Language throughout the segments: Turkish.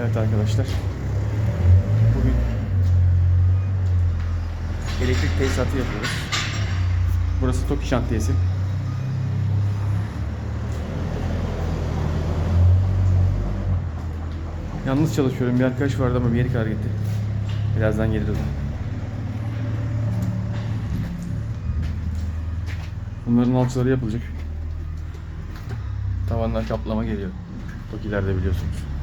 Evet arkadaşlar. Bugün elektrik tesisatı yapıyoruz. Burası TOKİ şantiyesi. Yalnız çalışıyorum. Bir arkadaş vardı ama bir yeri kadar gitti. Birazdan gelir o da. Bunların alçıları yapılacak. Tavanlar kaplama geliyor. TOKİ'lerde biliyorsunuz.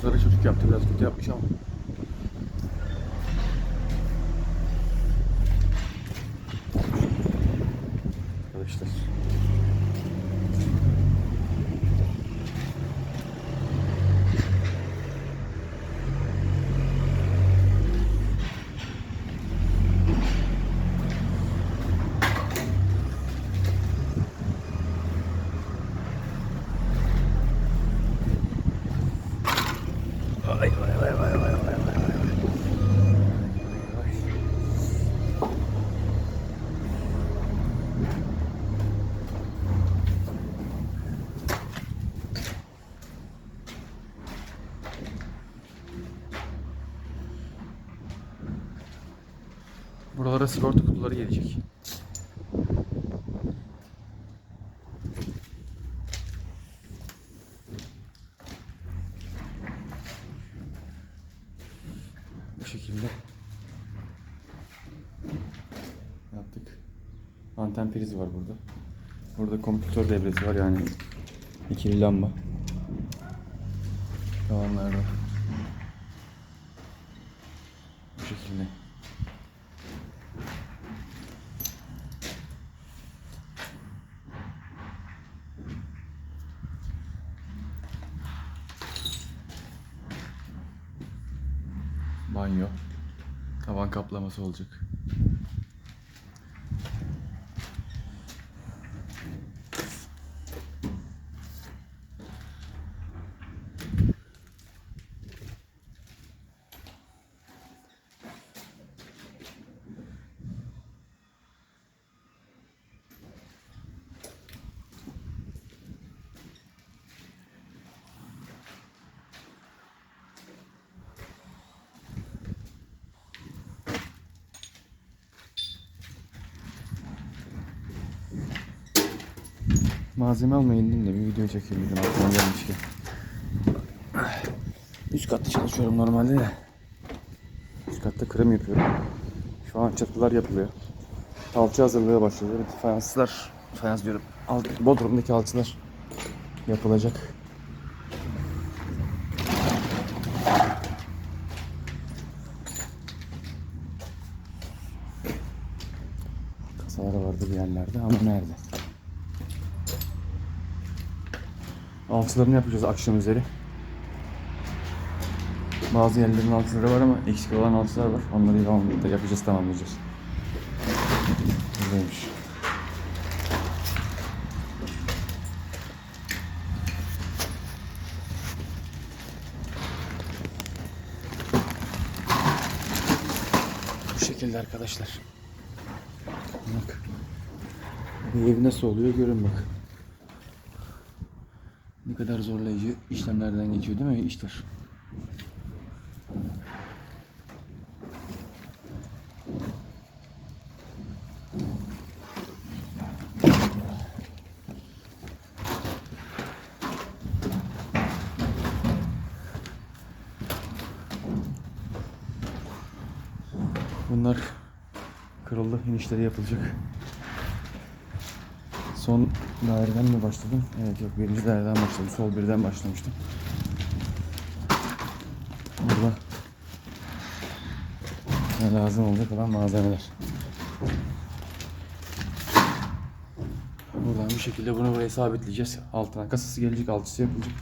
Alçıları çocuk yaptı biraz kötü yapmış ama. Buralara sigorta kutuları gelecek. Bu şekilde yaptık. Anten prizi var burada. Burada kompütör devresi var yani ikili lamba. Tavanlarda. Bu şekilde. Banyo. Tavan kaplaması olacak. Malzeme almaya indim de bir video çekeyim dedim aklıma gelmişken. Üst katta çalışıyorum normalde de. Üst katta kırım yapıyorum. Şu an çatılar yapılıyor. Alçı hazırlığı başlıyor. Evet, fayanslar, fayans diyorum. Alt, Bodrum'daki alçılar yapılacak. Kasalar vardı bir yerlerde ama nerede? Alçılarını yapacağız akşam üzeri. Bazı yerlerin alçıları var ama eksik olan alçılar var. Onları da yapacağız, tamamlayacağız. Buradaymış. Bu şekilde arkadaşlar. Bak. Bir ev nasıl oluyor görün bak. Ne kadar zorlayıcı işlemlerden geçiyor değil mi işler? Bunlar kırıldı, inişleri yapılacak. Son daireden mi başladım? Evet yok birinci daireden başladım. Sol birden başlamıştım. Burada lazım olacak olan malzemeler. Buradan bir şekilde bunu buraya sabitleyeceğiz. Altına kasası gelecek, altısı yapılacak.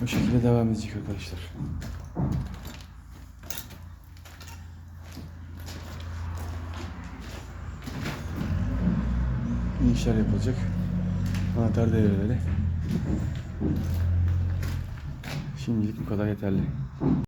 Bu şekilde devam edecek arkadaşlar. İşler yapılacak. Anahtar devreleri. Şimdilik bu kadar yeterli.